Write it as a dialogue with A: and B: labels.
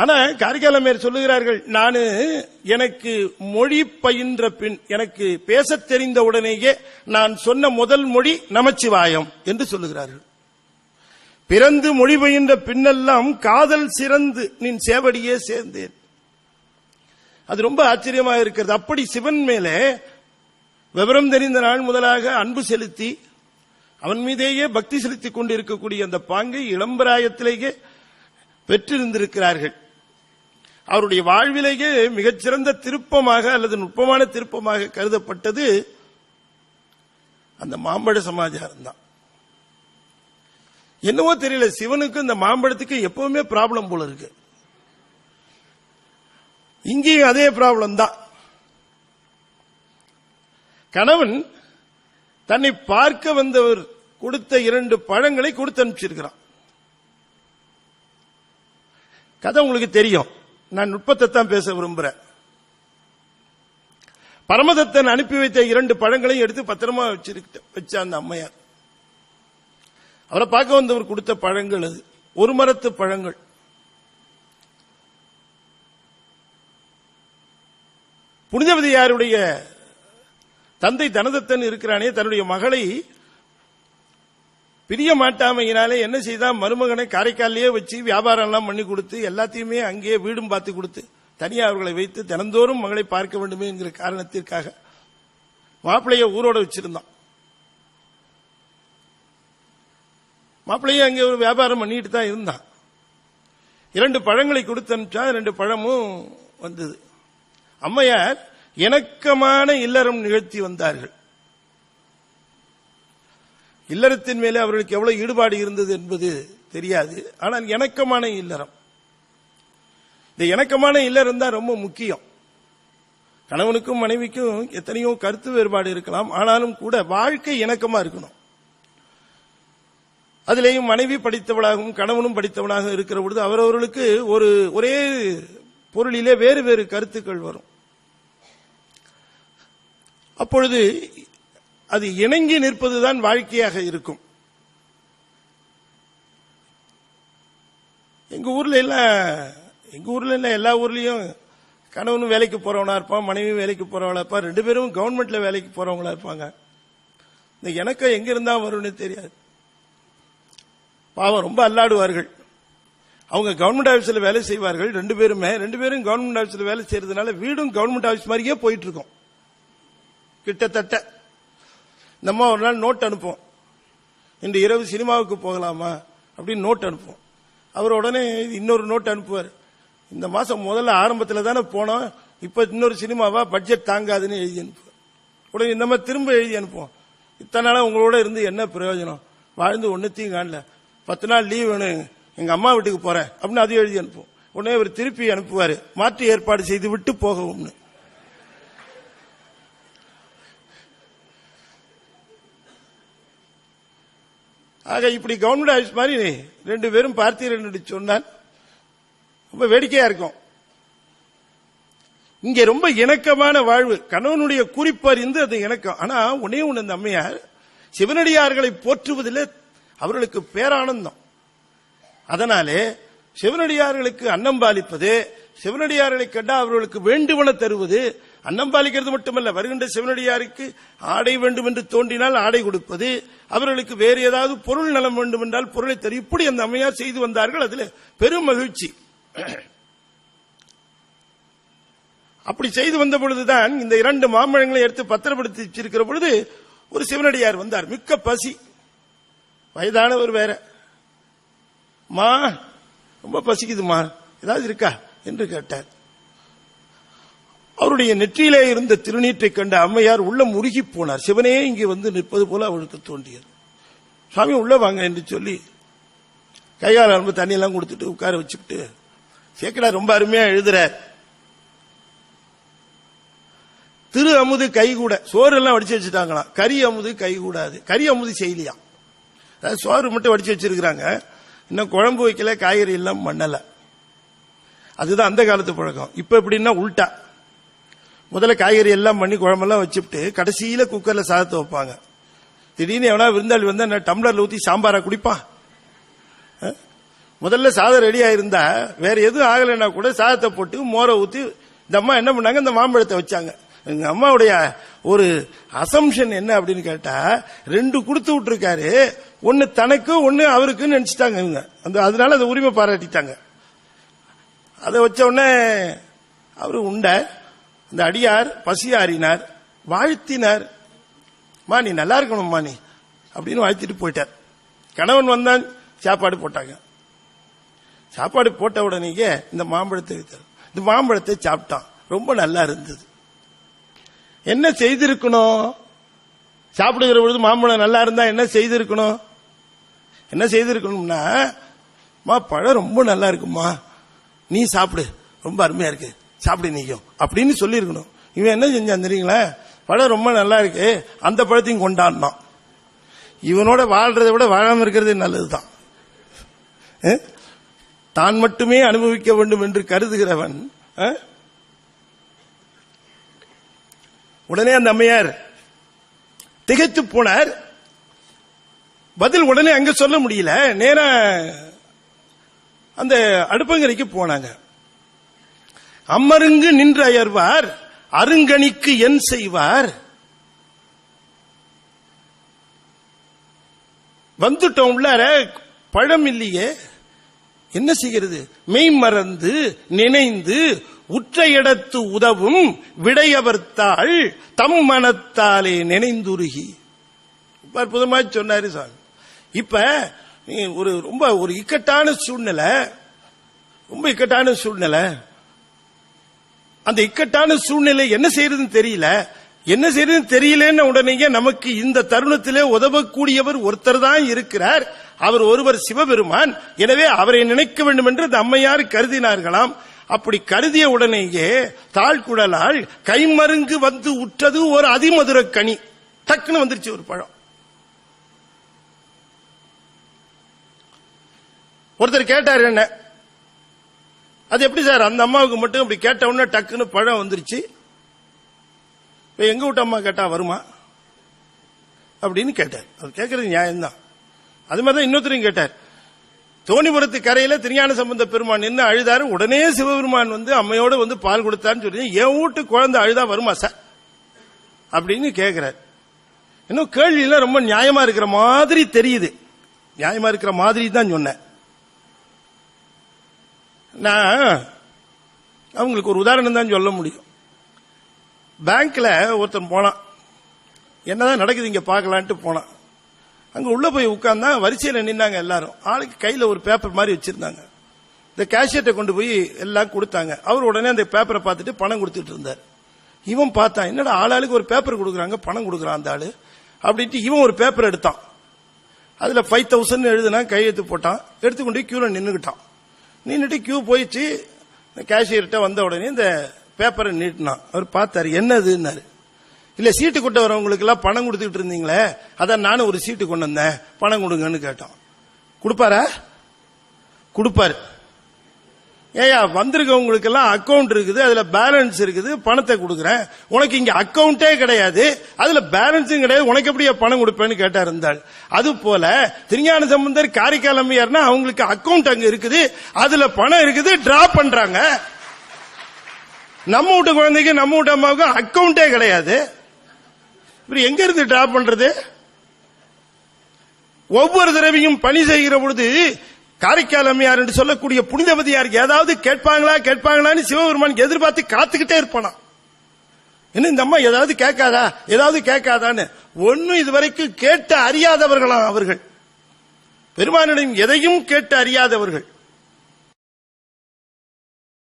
A: ஆனா காரிகாலமேர் சொல்லுகிறார்கள் நான் எனக்கு மொழி பயின்ற பின் எனக்கு பேசத் தெரிந்த உடனேயே நான் சொன்ன முதல் மொழி நமச்சிவாயம் என்று சொல்லுகிறார்கள். பிறந்து மொழி பயின்ற பின்னெல்லாம் காதல் சிறந்து நின் சேவடியே சேர்ந்தேன். அது ரொம்ப ஆச்சரியமா இருக்கிறது. அப்படி சிவன் மேலே விவரம் தெரிந்த நாள் முதலாக அன்பு செலுத்தி அவன் மீதேயே பக்தி செலுத்திக் கொண்டிருக்கக்கூடிய அந்த பாங்கை இளம்பராயத்திலேயே பெற்றிருந்திருக்கிறார்கள். அவருடைய வாழ்விலேயே மிகச்சிறந்த திருப்பமாக அல்லது நுட்பமான திருப்பமாக கருதப்பட்டது அந்த மாம்பழ சமாச்சாரம் தான். என்னவோ தெரியல சிவனுக்கு இந்த மாம்பழத்துக்கு எப்பவுமே ப்ராப்ளம் போல இருக்கு. இங்கேயும் அதே ப்ராப்ளம் தான். கணவன் தன்னை பார்க்க வந்தவர் கொடுத்த இரண்டு பழங்களை கொடுத்து அனுப்பிச்சிருக்கிறான். கதை உங்களுக்கு தெரியும். நான் நுட்பத்தை தான் பேச விரும்புறேன். பரமதத்தன் அனுப்பி வைத்த இரண்டு பழங்களையும் எடுத்து பத்திரமா வச்சிருக்க வச்ச அந்த அம்மையார். அவரை பார்க்க வந்தவர் கொடுத்த பழங்கள் அது. ஒரு மரத்து பழங்கள். புனிதவதியாருடைய தந்தை தனதத்தன் இருக்கிறானே தன்னுடைய மகளை பிரிய மாட்டாமையினாலே என்ன செய்தா? மருமகனை காரைக்காலிலேயே வச்சு வியாபாரம் எல்லாம் பண்ணி கொடுத்து எல்லாத்தையுமே அங்கேயே வீடும் பார்த்து கொடுத்து தனியா அவர்களை வைத்து தினந்தோறும் மகளை பார்க்க வேண்டுமே என்கிற காரணத்திற்காக மாப்பிள்ளைய ஊரோட வச்சிருந்தான். மாப்பிள்ளைய அங்கே ஒரு வியாபாரம் பண்ணிட்டு தான் இருந்தான். இரண்டு பழங்களை கொடுத்து அனுப்பிச்சா ரெண்டு பழமும் வந்தது. அம்மையார் இணக்கமான இல்லறம் நிகழ்த்தி வந்தார்கள். இல்லறத்தின் மேலே அவர்களுக்கு எவ்வளவு ஈடுபாடு இருந்தது என்பது தெரியாது. ஆனால் இணக்கமான இல்லறம். இந்த இணக்கமான இல்லறம் தான் ரொம்ப முக்கியம். கணவனுக்கும் மனைவிக்கும் எத்தனையோ கருத்து வேறுபாடு இருக்கலாம். ஆனாலும் கூட வாழ்க்கை இணக்கமா இருக்கணும். அதிலேயும் மனைவி படித்தவளாகவும் கணவனும் படித்தவனாக இருக்கிற பொழுது அவரவர்களுக்கு ஒரு ஒரே பொருளிலே வேறு வேறு கருத்துக்கள் வரும். அப்பொழுது அது இணங்கி நிற்பதுதான் வாழ்க்கையாக இருக்கும். எங்க ஊர்ல எல்லாம் எங்க ஊர்ல இல்ல எல்லா ஊர்லயும் கணவனும் வேலைக்கு போறவனா இருப்பான் மனைவியும் வேலைக்கு போறவளா இருப்பான் ரெண்டு பேரும் கவர்மெண்ட்ல வேலைக்கு போறவங்களா இருப்பாங்க. இந்த எனக்கு எங்க இருந்தா வரும்னு தெரியாது. பாவம் ரொம்ப அல்லாடுவார்கள். அவங்க கவர்மெண்ட் ஆபீஸ்ல வேலை செய்வார்கள் ரெண்டு பேருமே. ரெண்டு பேரும் கவர்மெண்ட் ஆபீஸ்ல வேலை செய்யறதுனால வீடும் கவர்மெண்ட் ஆபீஸ் மாதிரியே போயிட்டு இருக்கும். கிட்டத்தட்ட. நம்ம ஒரு நாள் நோட் அனுப்புவோம். இன்று இரவு சினிமாவுக்கு போகலாமா? அப்படின்னு நோட் அனுப்புவோம். அவர் உடனே இன்னொரு நோட் அனுப்புவார். இந்த மாசம் முதல்ல ஆரம்பத்தில் தானே போனோம். இப்ப இன்னொரு சினிமாவா? பட்ஜெட் தாங்காதுன்னு எழுதி அனுப்புவார். உடனே இந்த திரும்ப எழுதி அனுப்புவோம். இத்தனை நாளாக உங்களோட இருந்து என்ன பிரயோஜனம்? வாழ்ந்து ஒன்றுத்தையும் காணல. பத்து நாள் லீவ் வேணும். எங்கள் அம்மா வீட்டுக்கு போறேன். அப்படின்னு அதையும் எழுதி அனுப்புவோம். உடனே அவர் திருப்பி அனுப்புவார். மாற்று ஏற்பாடு செய்து விட்டு போகவும்னு. ஆக இப்படி கவர்மெண்ட் ஆஃபீஸ் மாதிரி ரெண்டு பேரும் பார்த்தீர்கள் என்று சொன்னால் ரொம்ப வேடிக்கையா இருக்கும். இங்கே ரொம்ப இணக்கமான வாழ்வு. கணவனுடைய குறிப்பறிந்து அது இணக்கம். ஆனா உடனே ஒண்ணு இந்த அம்மையார் சிவனடியார்களை போற்றுவதில் அவர்களுக்கு பேரானந்தம். அதனாலே சிவனடியார்களுக்கு அன்னம் பாலிப்பது சிவனடியார்களை கண்டா அவர்களுக்கு வேண்டுவன தருவது அன்னம் பாலிக்கிறது மட்டுமல்ல வருகின்ற சிவனடியாருக்கு ஆடை வேண்டும் என்று தோன்றினால் ஆடை கொடுப்பது அவர்களுக்கு வேறு ஏதாவது பொருள் நலம் வேண்டும் என்றால் பொருளை தரும் இப்படி அந்த அம்மையார் செய்து வந்தார்கள் அதில் பெரும் மகிழ்ச்சி. அப்படி செய்து வந்த பொழுதுதான் இந்த இரண்டு மாம்பழங்களை எடுத்து பத்திரப்படுத்தி வச்சிருக்கிற பொழுது ஒரு சிவனடியார் வந்தார் மிக்க பசி. வயதானவர் வேற. மா ரொம்ப பசிக்குதுமா ஏதாவது இருக்கா? என்று கேட்டார். அவருடைய நெற்றியிலே இருந்த திருநீற்றை கண்ட அம்மையார் உள்ள முருகி போனார். சிவனே இங்கே வந்து நிற்பது போல அவளுக்கு தோன்றியது. சுவாமி உள்ள வாங்க என்று சொல்லி கையால் அன்பு தண்ணியெல்லாம் கொடுத்துட்டு உட்கார வச்சுக்கிட்டு சேக்கடா ரொம்ப அருமையா எழுதுற. திரு அமுது கைகூட சோறு எல்லாம் வடிச்சு வச்சுட்டாங்களாம். கறி அமுது கைகூடாது. கறி அமுது செய்யலையாம் அதாவது சோறு மட்டும் வடிச்சு வச்சிருக்கிறாங்க. இன்னும் குழம்பு வைக்கல காய்கறி எல்லாம் பண்ணல. அதுதான் அந்த காலத்து பழக்கம். இப்ப எப்படின்னா உல்டா முதல்ல காய்கறி எல்லாம் பண்ணி குழம்பெல்லாம் வச்சுட்டு கடைசியில குக்கர்ல சாதத்தை வைப்பாங்க. திடீர்னு எவனா விருந்தாளி வந்தா என்ன டம்ளர்ல ஊத்தி சாம்பாரா குடிப்பான் முதல்ல சாதம் ரெடி ஆயிருந்தா வேற எதுவும் ஆகலைன்னா கூட சாதத்தை போட்டு மோரை ஊத்தி இந்த அம்மா என்ன பண்ணாங்க? இந்த மாம்பழத்தை வச்சாங்க. எங்க அம்மாவுடைய ஒரு அசம்ஷன் என்ன அப்படின்னு கேட்டா ரெண்டு கொடுத்து விட்டுருக்காரு. ஒன்னு தனக்கு ஒன்னு அவருக்குன்னு நினைச்சிட்டாங்க இவங்க. அந்த அதனால அந்த உரிமை பாராட்டிட்டாங்க. அதை வச்ச உடனே அவரு உண்டார் இந்த அடியார் பசியாறினார் வாழ்த்தினார். மா நீ நல்லா இருக்கணும்மா நீ அப்படின்னு வாழ்த்திட்டு போயிட்டார். கணவன் வந்தான் சாப்பாடு போட்டாங்க. சாப்பாடு போட்ட உடனேயே இந்த மாம்பழத்தை வைத்தார் இந்த மாம்பழத்தை சாப்பிட்டான். ரொம்ப நல்லா இருந்தது. என்ன செய்திருக்கணும்? சாப்பிடுகிற பொழுது மாம்பழம் நல்லா இருந்தா என்ன செய்திருக்கணும்? என்ன செய்திருக்கணும்னா மா பழம் ரொம்ப நல்லா இருக்குமா நீ சாப்பிடு. ரொம்ப அருமையா இருக்கு. சாப்பிடு நீயும். அப்படின்னு சொல்லியிருக்கணும். இவன் என்ன செஞ்சான் தெரியுங்களா? பழம் ரொம்ப நல்லா இருக்கு. அந்த பழத்தையும் கொண்டாடினான். இவனோட வாழ்றதை விட வாழாம இருக்கிறது நல்லதுதான். தான் மட்டுமே அனுபவிக்க வேண்டும் என்று கருதுகிறவன் உடனே அந்த அம்மையார் திகைத்து போனார். பதில் உடனே அங்க சொல்ல முடியல. நேர அந்த அடுப்பங்கரைக்கு போனாங்க. அம்மருங்கு நின்று அயர்வார் அருங்கணிக்கு என் செய்வார். வந்துட்டோம் உள்ளார பழம் இல்லையே. என்ன செய்கிறது? மெய் மறந்து நினைந்து உற்ற இடத்து உதவும் விடையவர்த்தாள் தம் மனத்தாலே நினைந்துருகி. அற்புதமாக அற்புதமா சொன்னாரு சாமி. இப்ப ஒரு ரொம்ப ஒரு இக்கட்டான சூழ்நிலை ரொம்ப இக்கட்டான சூழ்நிலை. அந்த இக்கட்டான சூழ்நிலை என்ன செய்யறதுன்னு தெரியல. என்ன செய்யறதுன்னு தெரியலன்னு உடனேயே நமக்கு இந்த தருணத்திலே உதவக்கூடியவர் ஒருத்தர் தான் இருக்கிறார். அவர் ஒருவர் சிவபெருமான். எனவே அவரை நினைக்க வேண்டும் என்று அந்த அம்மையார் கருதினார்களாம். அப்படி கருதிய உடனேயே தாழ்குடலால் கைமருங்கு வந்து உற்றது ஒரு அதிமதுர கனி. டக்குன்னு வந்துருச்சு ஒரு பழம். ஒருத்தர் கேட்டார் என்ன? அது எப்படி சார்? அந்த அம்மாவுக்கு மட்டும் அப்படி கேட்ட உடனே டக்குன்னு பழம் வந்துருச்சு. இப்ப எங்க வீட்டு அம்மா கேட்டா வருமா? அப்படின்னு கேட்டார். அது கேட்கறது நியாயம்தான். அது மாதிரி தான் இன்னொருத்தரையும் கேட்டார். தோணிபுரத்து கரையில திருஞான சம்பந்த பெருமான் நின்று அழுதாரு. உடனே சிவபெருமான் வந்து அம்மையோட வந்து பால் கொடுத்தாருன்னு சொல்லி என் வீட்டு குழந்தை அழுதா வருமா சார்? அப்படின்னு கேட்கிறார் இன்னும் கேள்வியெல்லாம் ரொம்ப நியாயமா இருக்கிற மாதிரி தெரியுது. நியாயமா இருக்கிற மாதிரி தான் சொன்னேன். நான் அவங்களுக்கு ஒரு உதாரணம் தான் சொல்ல முடியும். பேங்க்ல ஒருத்தன் போனான். என்னதான் நடக்குது இங்க பார்க்கலான்ட்டு போனான். அங்க உள்ள போய் உட்கார்ந்தா வரிசையில நின்னாங்க எல்லாரும். ஆளுக்கு கையில ஒரு பேப்பர் மாதிரி வச்சிருந்தாங்க. இந்த கேஷியர்ட்ட கொண்டு போய் எல்லாம் கொடுத்தாங்க. அவர் உடனே அந்த பேப்பரை பார்த்துட்டு பணம் கொடுத்துட்டு இருந்தார். இவன் பார்த்தான் என்னடா ஆளாளுக்கு ஒரு பேப்பர் கொடுக்குறாங்க பணம் கொடுக்குறான் அந்த ஆளு. அப்படின்ட்டு இவன் ஒரு பேப்பர் எடுத்தான். அதுல ஃபைவ் தௌசண்ட் எழுதுனா கையெழுத்து போட்டான். எடுத்துக்கொண்டு கியூல நின்றுக்கிட்டான் நின்றுட்டு கியூ போயிடுச்சு கேஷியர்கிட்ட வந்த உடனே இந்த பேப்பரை நீட்டினான். அவர் பார்த்தாரு என்னதுன்னாரு? இல்ல சீட்டு கொண்டு வரவங்களுக்கு எல்லாம் பணம் கொடுத்துட்டு இருந்தீங்களே அதான் நானும் ஒரு சீட்டு கொண்டு வந்தேன். பணம் கொடுங்கன்னு கேட்டோம் கொடுப்பாரா? கொடுப்பாரு. ஏயா வந்திருக்கவங்களுக்கு எல்லாம் அக்கவுண்ட் இருக்குது அதுல பேலன்ஸ் இருக்குது பணத்தை கொடுக்குறேன். உனக்கு இங்க அக்கவுண்டே கிடையாது. அதுல பேலன்ஸும் கிடையாது. உனக்கு எப்படியா பணம் கொடுப்பேன்னு கேட்டா இருந்தாள். அது போல திருஞான சம்பந்தர் காரைக்கால் அம்மையார்னா அவங்களுக்கு அக்கவுண்ட் அங்க இருக்குது. அதுல பணம் இருக்குது டிரா பண்றாங்க. நம்ம வீட்டு குழந்தைக்கு நம்ம வீட்டு அம்மாவுக்கு அக்கவுண்டே கிடையாது. இவர் எங்க இருந்து டிரா பண்றது? ஒவ்வொரு தடவையும் பணி செய்கிற பொழுது காரைக்கால் அம்மையார் என்று சொல்லக்கூடிய புனிதவதியார் ஏதாவது கேட்பாங்களா கேட்பாங்களான்னு சிவபெருமான் எதிர்பார்த்து காத்துக்கிட்டே இருப்பானா என்ன இந்த அம்மா ஏதாவது கேட்காதா? ஏதாவது கேட்காதான்னு. ஒன்னும் இதுவரைக்கும் கேட்டு அறியாதவர்களாம் அவர்கள். பெருமானிடம் எதையும் கேட்டு அறியாதவர்கள்.